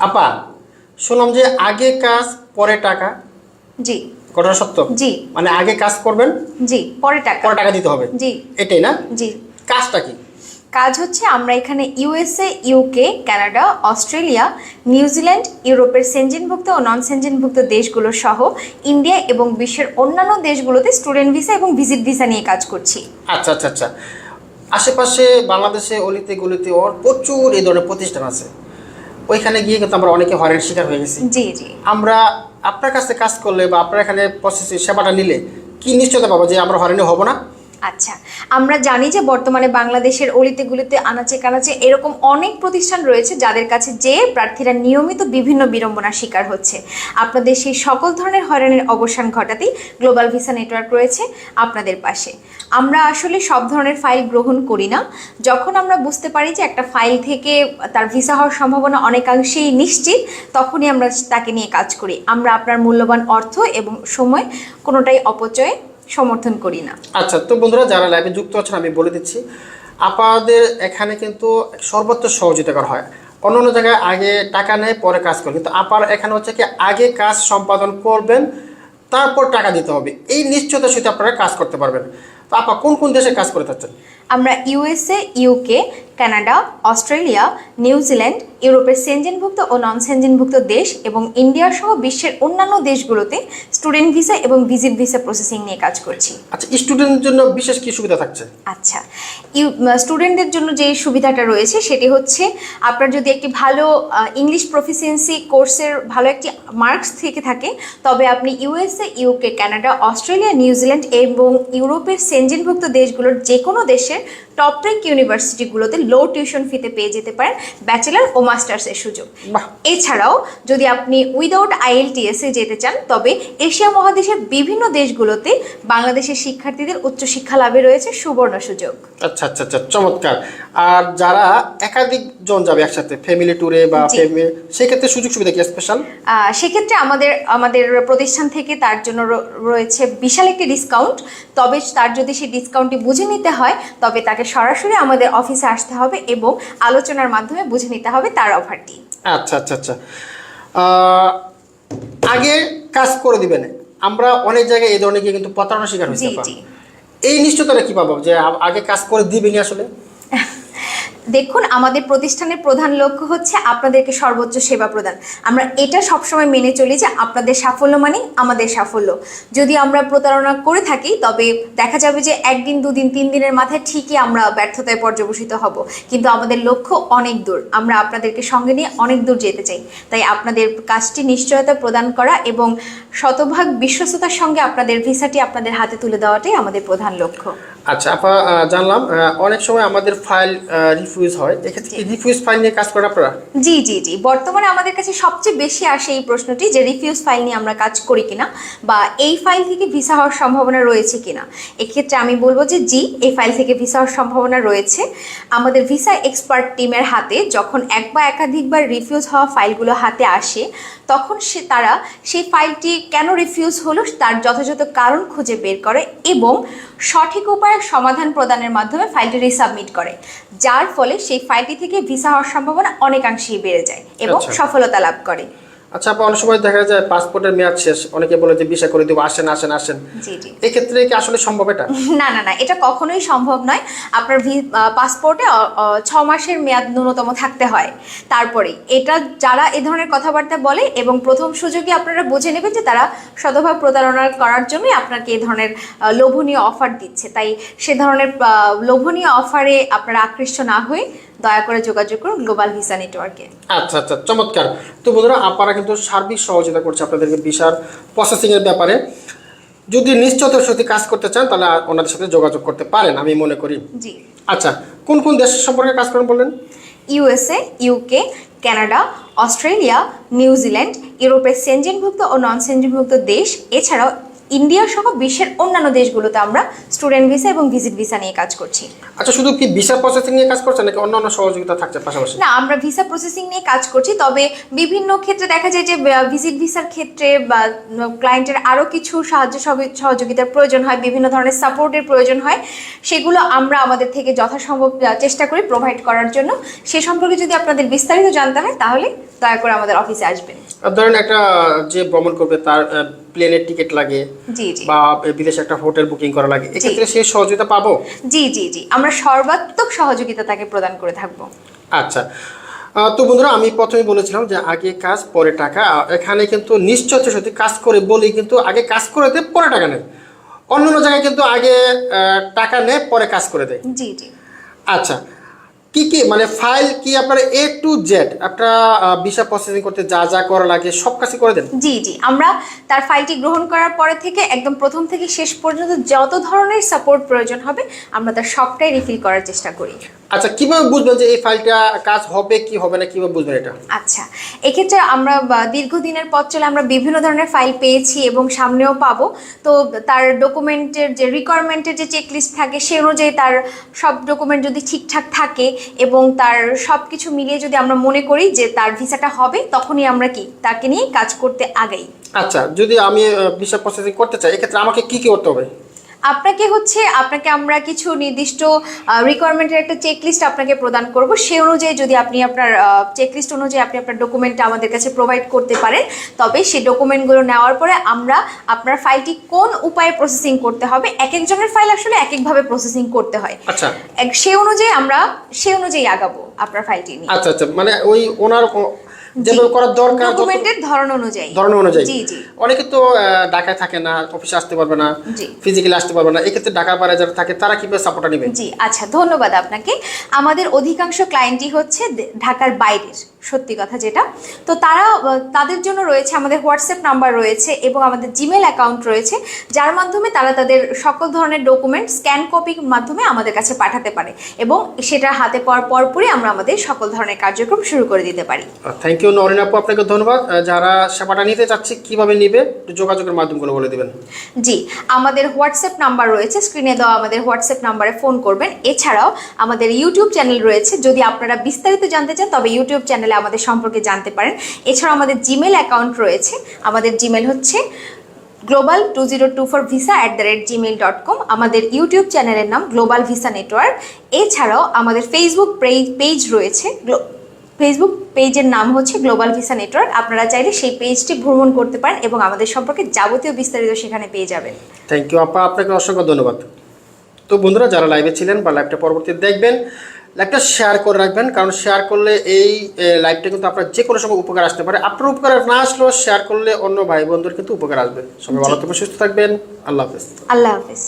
আপা শুনলাম যে আগে কাজ পরে টাকা। জি। ঘটনা সত্য? জি। মানে আগে কাজ করবেন জি পরে টাকা। পরে টাকা দিতে হবে। জি। এটাই না? জি। কাজটা কি? কাজ হচ্ছে আমরা এখানে USA UK Canada Australia New Zealand ইউরোপের সেঞ্জিনভুক্ত ও নন সেঞ্জিনভুক্ত দেশগুলো সহ ইন্ডিয়া এবং বিশ্বের অন্যান্য দেশগুলোতে স্টুডেন্ট ভিসা এবং ভিজিট ভিসা নিয়ে কাজ করছি। আচ্ছা আচ্ছা আচ্ছা। আশেপাশে বাংলাদেশে অলিতে গলিতে ওর প্রচুর এই ধরনের প্রতিষ্ঠান আছে। ওইখানে গিয়ে কিন্তু আমরা অনেকে হয়রানির শিকার হয়ে গেছি। জি জি। আমরা আপনার কাছে কাজ করলে বা আপনার এখানে প্রসেস সেবাটা নিলে কি নিশ্চয়তা পাবো যে আমরা হয়রানি হব না? আচ্ছা আমরা জানি যে বর্তমানে বাংলাদেশের অলিতে গুলিতে আনাচে কানাচে এরকম অনেক প্রতিষ্ঠান রয়েছে যাদের কাছে যে প্রার্থীরা নিয়মিত বিভিন্ন বিড়ম্বনার শিকার হচ্ছে। আপনাদের সেই সকল ধরনের হয়রানির অবসান ঘটাতেই গ্লোবাল ভিসা নেটওয়ার্ক রয়েছে আপনাদের পাশে। আমরা আসলে সব ধরনের ফাইল গ্রহণ করি না। যখন আমরা বুঝতে পারি যে একটা ফাইল থেকে তার ভিসা হওয়ার সম্ভাবনা অনেকাংশেই নিশ্চিত, তখনই আমরা তাকে নিয়ে কাজ করি। আমরা আপনার মূল্যবান অর্থ এবং সময় কোনোটাই অপচয়ে সমর্থন করি না। আচ্ছা তো বন্ধুরা যারা লাইভে যুক্ত আছেন, আমি বলে দিচ্ছি, আপাদের এখানে কিন্তু সর্বোচ্চ সহযোগিতা করা হয়। অন্য অন্য জায়গায় আগে টাকা নেয়, পরে কাজ করে। কিন্তু আপার এখানে হচ্ছে কি, আগে কাজ সম্পাদন করবেন, তারপর টাকা দিতে হবে। এই নিশ্চয়তার সাথে আপনারা কাজ করতে পারবেন। তো আপা, কোন কোন দেশে কাজ করে থাকছেন? আমরা USA UK Canada Australia New Zealand ইউরোপের সেনজেনভুক্ত ও নন সেনজেনভুক্ত দেশ এবং ইন্ডিয়া সহ বিশ্বের অন্যান্য দেশগুলোতে স্টুডেন্ট ভিসা এবং ভিজিট ভিসা প্রসেসিং নিয়ে কাজ করছি। আচ্ছা স্টুডেন্টের জন্য বিশেষ কি সুবিধা থাকছে? আচ্ছা ইউ স্টুডেন্টদের জন্য যে সুবিধাটা রয়েছে সেটি হচ্ছে আপনার যদি একটি ভালো ইংলিশ প্রফিসিয়েন্সি কোর্সের ভালো একটি মার্কস থেকে থাকে তবে আপনি USA UK Canada Australia New Zealand এবং ইউরোপের সেনজেনভুক্ত দেশগুলোর যে কোনো দেশের টপ র্যাঙ্ক ইউনিভার্সিটিগুলোতে লো টিউশন ফিতে পেয়ে যেতে পারেন ব্যাচেলার ও মাস্টার্সের সুযোগ। বাহ। এছাড়াও যদি আপনি উইদাউট আইএলটিএস এ যেতে চান তবে এশিয়া মহাদেশের বিভিন্ন দেশগুলোতে বাংলাদেশের শিক্ষার্থীদের উচ্চশিক্ষা লাভে রয়েছে সুবর্ণ সুযোগ। আচ্ছা আচ্ছা আচ্ছা চমৎকার। আর যারা একাধিক জন যাবে একসাথে ফ্যামিলি ট্যুরে বা সেক্ষেত্রে সুযোগ সুবিধা কি স্পেশাল সেক্ষেত্রে আমাদের আমাদের প্রতিষ্ঠান থেকে তার জন্য রয়েছে বিশাল একটি ডিসকাউন্ট তবে তার যদি সেই ডিসকাউন্টটি বুঝে নিতে হয় তবে তাকে সরাসরি আমাদের অফিসে আসতে হবে এবং আলোচনার মাধ্যমে বুঝে নিতে হবে তার অফারটি আচ্ছা আচ্ছা আচ্ছা। আগে কাজ করে দিবেন। আমরা অনেক জায়গায় এই ধরনের গিয়ে কিন্তু প্রতারণা শিকার হয়েছে এই নিশ্চয়তা কি পাবো? যে আগে কাজ করে দিবেনি আসলে? দেখুন, আমাদের প্রতিষ্ঠানের প্রধান লক্ষ্য হচ্ছে আপনাদেরকে সর্বোচ্চ সেবা প্রদান। আমরা এটা সবসময় মেনে চলি যে আপনাদের সাফল্য মানে আমাদের সাফল্য। যদি আমরা প্রতারণা করে থাকি, তবে দেখা যাবে যে একদিন, দুদিন, তিন দিনের মাথায় ঠিকই আমরা ব্যর্থতায় পর্যবসিত হব। কিন্তু আমাদের লক্ষ্য অনেক দূর। আমরা আপনাদেরকে সঙ্গে নিয়ে অনেক দূর যেতে চাই। তাই আপনাদের কাজটি নিশ্চয়তা প্রদান করা এবং শতভাগ বিশ্বস্ততার সঙ্গে আপনাদের ভিসাটি আপনাদের হাতে তুলে দেওয়াটাই আমাদের প্রধান লক্ষ্য। আচ্ছা আপা জানলাম অনেক সময় আমাদের ফাইল রিফিউজ হয়। এক্ষেত্রে কি রিফিউজ ফাইল নিয়ে কাজ করেন আপনারা? জি জি জি। বর্তমানে আমাদের কাছে সবচেয়ে বেশি আসে এই প্রশ্নটি যে রিফিউজ ফাইল নিয়ে আমরা কাজ করি কিনা বা এই ফাইল থেকে ভিসা হওয়ার সম্ভাবনা রয়েছে কিনা। এক্ষেত্রে আমি বলব যে জি এই ফাইল থেকে ভিসা হওয়ার সম্ভাবনা রয়েছে। আমাদের ভিসা এক্সপার্ট টিমের হাতে যখন এক বা একাধিকবার রিফিউজ হওয়া ফাইলগুলো হাতে আসে তখন সে তারা সেই ফাইলটি কেন রিফিউজ হলো তার যথাযথ কারণ খুঁজে বের করে এবং সঠিক উপায়ে সমাধান প্রদানের মাধ্যমে ফাইলটি রিসাবমিট করে যার ফলে সেই ফাইলটি থেকে ভিসা হওয়ার সম্ভাবনা অনেকাংশেই বেড়ে যায় এবং আচ্ছা। সফলতা লাভ করে আচ্ছা আপা অনেক সময় দেখা যায় পাসপোর্টের মেয়াদ শেষ অনেকে বলে যে বিষয় করে দেবো আসেন আসেন আসেন। জি জি। এক্ষেত্রে কি আসলে সম্ভব এটা? না না না এটা কখনোই সম্ভব নয়। আপনার পাসপোর্টে ছ মাসের মেয়াদ ন্যূনতম থাকতে হয়। তারপরে এটা যারা এ ধরনের কথাবার্তা বলে এবং প্রথম সুযোগে আপনারা বুঝে নেবেন যে তারা শতভাগ প্রতারণা করার জন্যই আপনাকে এই ধরনের লোভনীয় অফার দিচ্ছে। তাই সে ধরনের লোভনীয় অফারে আপনারা আকৃষ্ট না হয়ে দয়া করে যোগাযোগ করুন গ্লোবাল ভিসা নেটওয়ার্কে আচ্ছা আচ্ছা চমৎকার। তো বন্ধুরা আপনারা কিন্তু সার্বিক সহযোগিতা করছে আপনাদেরকে বিশাল প্রসেসিংয়ের ব্যাপারে। যদি নিশ্চয়তার সাথে কাজ করতে চান তাহলে ওনাদের সাথে যোগাযোগ করতে পারেন আমি মনে করি। জি। আচ্ছা কোন কোন দেশের সম্পর্কে কাজ করেন বললেন? USA UK Canada Australia New Zealand ইউরোপের সেনজেনভুক্ত ও নন সেনজেনভুক্ত দেশ এছাড়াও ইন্ডিয়া সহ বিশ্বের অন্যান্য দেশগুলোতে আমরা স্টুডেন্ট ভিসা এবং ভিজিট ভিসা নিয়ে কাজ করছি। আচ্ছা শুধু কি ভিসা প্রসেসিং নিয়ে কাজ করছেন নাকি অন্য অন্য সহযোগিতা থাকছে পাশাপাশি? না আমরা ভিসা প্রসেসিং নিয়ে কাজ করছি তবে বিভিন্ন ক্ষেত্রে দেখা যায় যে ভিজিট ভিসার ক্ষেত্রে বা ক্লায়েন্টের আরও কিছু সাহায্য সহযোগি- সহযোগিতার প্রয়োজন হয় বিভিন্ন ধরনের সাপোর্টের প্রয়োজন হয়। সেগুলো আমরা আমাদের থেকে যথাসম্ভব চেষ্টা করি প্রোভাইড করার জন্য। সে সম্পর্কে যদি আপনাদের বিস্তারিত জানতে হয় তাহলে দয়া করে আমাদের অফিসে আসবেন। ধরেন একটা যে ভ্রমণ করবে তার প্লেনের টিকিট লাগে জি জি। বা বিদেশে একটা হোটেল বুকিং করা লাগে এক্ষেত্রে সেই সহযোগিতা পাবো? জি জি জি। আমরা সর্বাত্মক সহযোগিতা তাকে প্রদান করে থাকব। আচ্ছা। তো বন্ধুরা আমি প্রথমে বলেছিলাম যে আগে কাজ পরে টাকা। এখানে কিন্তু নিশ্চয় সত্যি কাজ করে বলি কিন্তু আগে কাজ করে দেয় পরে টাকা নেয় অন্য অন্য জায়গায় কিন্তু আগে টাকা নেয় পরে কাজ করে দেয় জি জি। আচ্ছা। কি কি? মানে ফাইল কি আপনার এ টু জেড আপনারা ভিসা প্রসেসিং করতে যা যা করা লাগে সব কাজই করে দেন? জি জি। আমরা তার ফাইলটি গ্রহণ করার পরে থেকে একদম প্রথম থেকে শেষ পর্যন্ত যত ধরনের সাপোর্ট প্রয়োজন হবে আমরা তার সবটাই রিফিল করার চেষ্টা করি। আচ্ছা কীভাবে বুঝবেন যে এই ফাইলটা কাজ হবে কি হবে না কীভাবে বুঝবেন এটা? আচ্ছা এক্ষেত্রে আমরা দীর্ঘদিনের পথ চলে আমরা বিভিন্ন ধরনের ফাইল পেয়েছি এবং সামনেও পাবো। তো তার ডকুমেন্টের যে রিকোয়ারমেন্টের যে চেকলিস্ট থাকে সে অনুযায়ী তার সব ডকুমেন্ট যদি ঠিকঠাক থাকে এবং তার সব কিছু মিলিয়ে যদি আমরা মনে করি যে তার ভিসাটা হবে তখনই আমরা কি তাকে নিয়ে কাজ করতে আগাই। আচ্ছা যদি আমি ভিসা প্রসেসিং করতে চাই এক্ষেত্রে আমাকে কি কি করতে হবে? আপনাকে হচ্ছে আপনাকে আমরা কিছু নির্দিষ্ট রিকোয়ারমেন্টের একটা চেকলিস্ট আপনাকে প্রদান করব। সেই অনুযায়ী যদি আপনি আপনার চেকলিস্ট অনুযায়ী আপনি আপনার ডকুমেন্টটা আমাদের কাছে প্রোভাইড করতে পারেন তবে সেই ডকুমেন্টগুলো নেওয়ার পরে আমরা আপনার ফাইলটি কোন উপায়ে প্রসেসিং করতে হবে এক একজনের ফাইল আসলে এক একভাবে প্রসেসিং করতে হয়। আচ্ছা। এক সে অনুযায়ী আমরা সে অনুযায়ী আগাবো আপনার ফাইলটি নিয়ে। আচ্ছা আচ্ছা মানে ওই ওনার ও- করার দরকার ডকুমেন্টের ধরন অনুযায়ী। ধরনের অনুযায়ী। জি জি। অনেকে তো ঢাকায় থাকে না অফিসে আসতে পারবে না জি। ফিজিক্যালি আসতে পারবে না এক্ষেত্রে ঢাকার বাইরে যারা থাকে তারা কীভাবে সাপোর্টটা নেবে? জি আচ্ছা ধন্যবাদ আপনাকে। আমাদের অধিকাংশ ক্লায়েন্টই হচ্ছে ঢাকার বাইরের সত্যি কথা যেটা। তো তারা তাদের জন্য রয়েছে আমাদের হোয়াটসঅ্যাপ নাম্বার রয়েছে এবং আমাদের জিমেল অ্যাকাউন্ট রয়েছে যার মাধ্যমে তারা তাদের সকল ধরনের ডকুমেন্ট স্ক্যান কপির মাধ্যমে আমাদের কাছে পাঠাতে পারে এবং সেটা হাতে পাওয়ার পরপরই আমরা আমাদের সকল ধরনের কার্যক্রম শুরু করে দিতে পারি। থ্যাংক ইউ নরিন আপু, আপনাকে ধন্যবাদ। যারা সেবাটা নিতে চাচ্ছে, কীভাবে নিবে যোগাযোগের মাধ্যমগুলো বলে দিবেন। জি, আমাদের হোয়াটসঅ্যাপ নাম্বার রয়েছে। স্ক্রিনে দেওয়া আমাদের হোয়াটসঅ্যাপ নাম্বারে ফোন করবেন। এছাড়াও আমাদের ইউটিউব চ্যানেল রয়েছে। যদি আপনারা বিস্তারিত জানতে চান, তবে ইউটিউব চ্যানেলে আমাদের সম্পর্কে জানতে পারেন। এছাড়াও আমাদের জিমেল অ্যাকাউন্ট রয়েছে। আমাদের জিমেল হচ্ছে global two zero two four visa at the rate Gmail dot com আমাদের ইউটিউব চ্যানেলের নাম গ্লোবাল ভিসা নেটওয়ার্ক এছাড়াও আমাদের ফেসবুক পেজ রয়েছে। ফেসবুক পেজের নাম হচ্ছে গ্লোবাল ভিসা নেটওয়ার্ক আপনারা চাইলে সেই পেজটি ভ্রমণ করতে পারেন এবং আমাদের সম্পর্কে যাবতীয় বিস্তারিত সেখানে পেয়ে যাবেন। থ্যাংক ইউ আপা। আপনাকে অসংখ্য ধন্যবাদ। তো বন্ধুরা যারা লাইভে ছিলেন বা লাইভটা পরবর্তী দেখবেন লাইভটা শেয়ার করে রাখবেন। কারণ শেয়ার করলে এই লাইভটা কিন্তু আপনার যে কোনো সময় উপকার আসতে পারে। আপনার উপকার না আসলেও শেয়ার করলে অন্য ভাই বন্ধুর কিন্তু উপকার আসবে। সবাই ভালো থাকবেন সুস্থ থাকবেন। আল্লাহ হাফেজ। আল্লাহ হাফিজ।